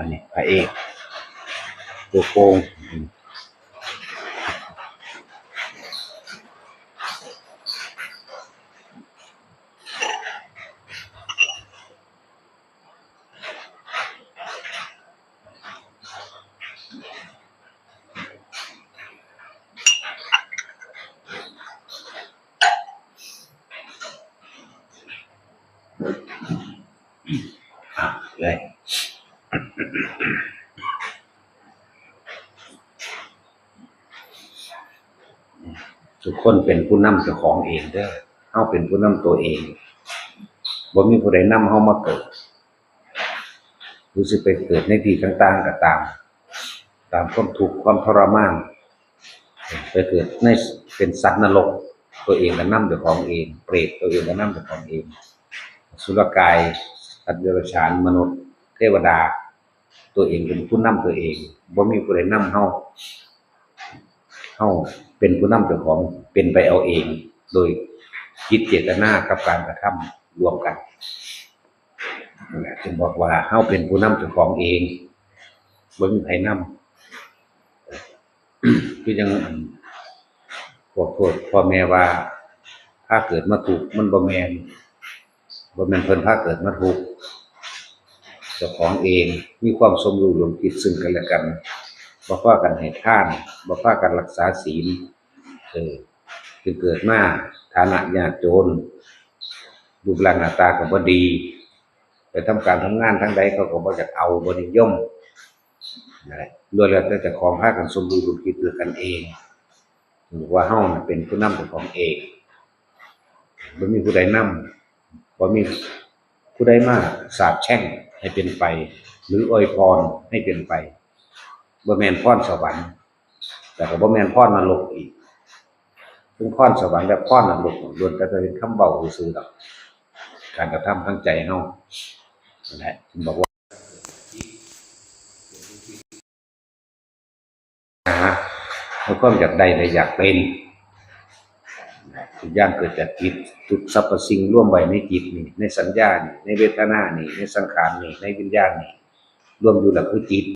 อันนี้พระเอกตัวโกงอืมอะเลย ทุกคนเป็นผู้นำเจ้าของเองเด้อเฮาเป็นผู้นำตัวเองบ่มีผู้ใดนำเฮามาเกิด รู้สึกไปเกิดในที่ต่างๆก็ตาม ตามความทุกข์ความทรมาน ไปเกิดในเป็นสัตว์นรก ตัวเองก็นำเจ้าของเอง เปรตตัวเองก็นำเจ้าของเอง สุรกายสัตว์เดรัจฉานมนุษย์ เทวดา ตัวเองเป็นผู้นำตัวเองบ่มีผู้ใดนำเฮาเฮาเป็นผู้นำเจ้าของเป็นไปเอาเอง โดยคิดเจตนากับการกระทำรวมกันนะจึงบอกว่าเฮาเป็นผู้นำเจ้าของเองบ่มีใครนำคือยังพวกโทษพ่อแม่ว่า ถ้าเกิดมาถูกมันบ่แม่นบ่แม่นเพิ่นพาเกิดมาถูก เจ้าของเองมีความสมรู้ร่วมคิดซึ่งกันและกันบ่พากันให้ท่านบ่พากันรักษาศีลเออคือเกิดมาฐานะยากจนรูปร่างหน้าตาก็บ่ดีไปทำการทำงานทั้งใดเขาก็บ่อยากเอาบ่นิยมนั่นแหละล้วนแล้วแต่จ้าของพากันสมรู้ร่วมคิดด้วยกันเองถือว่าเฮ้าเป็นผู้นำเจ้าของเองบ่มีผู้ใดนำบ่มีผู้ใดมาสาปแช่ง ให้เป็นไป หรืออวยพรให้เป็นไปบ่แม่นพรสวรรค์ แต่ก็บ่แม่นพรนรกอีกซึ่งพรสวรรค์และพรนรกล้วนแต่จะเป็นคำเว้าซื่อดอกการกระทำทางใจเฮานั่นแหละถึงบอกว่าหาแล้วความอยากได้และอยากเป็น ทุกอย่างเกิดจากจิตทุกสรรพสิ่งร่วมไว้ในจิตนี่ในสัญญานี่ในเวทนานี่ในสังขารนี่ในวิญญาณนี่รวมอยู่แล้วคือจิต